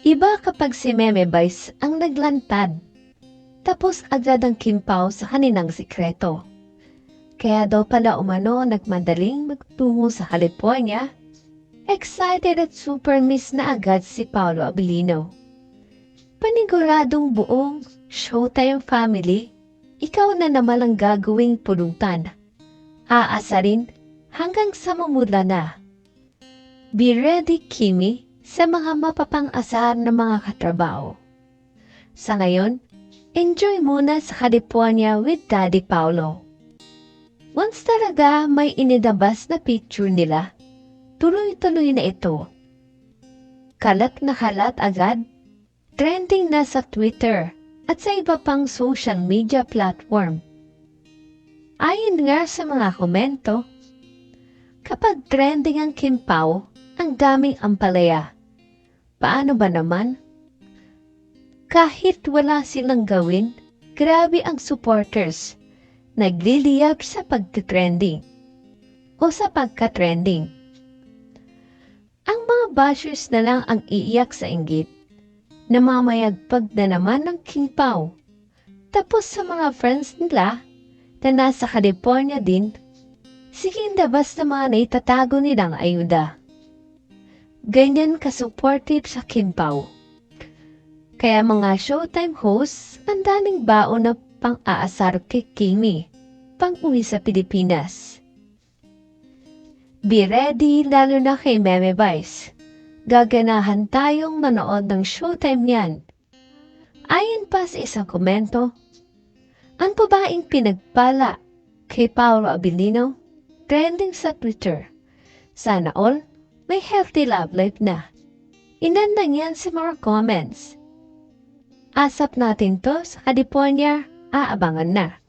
Iba kapag si Meme Vice ang naglantad. Tapos agad ang kimpaw sa kaninang sikreto. Kaya daw pala umano nagmadaling magtungo sa California. Excited at super miss na agad si Paolo Abilino. Paniguradong buong Showtime family, ikaw na naman ang gagawing pulutan. Aasarin hanggang sa mamula na. Be ready, Kimi, sa mga mapapang-asar na mga katrabaho. Sa ngayon, enjoy muna sa California with Daddy Paulo. Once talaga may inidabas na picture nila, tuloy-tuloy na ito. Kalat na kalat agad, trending na sa Twitter at sa iba pang social media platform. Ayon nga sa mga komento, kapag trending ang Kim Pao, ang daming ampalaya. Paano ba naman? Kahit wala silang gawin, grabe ang supporters. Nagliliyab sa pagtitrending o sa pagka-trending. Ang mga bashers na lang ang iiyak sa inggit. Namamayagpag na naman ng King Pao. Tapos sa mga friends nila na nasa California din, sige labas na mga naitatago nilang ayuda. Ganyan ka-supportive sa Pao. Kaya mga showtime hosts, ang daming baon na pang-aasar kay Kimi, pang-uwi sa Pilipinas. Be ready lalo na kay Meme Vice. Gaganahan tayong manood ng showtime niyan. Ayon pa sa isang komento, ang babaeng pinagpala kay Paolo Abilino trending sa Twitter. Sana all may healthy love life na. Inandang yan sa mga comments. Asap natin to sa California, aabangan na.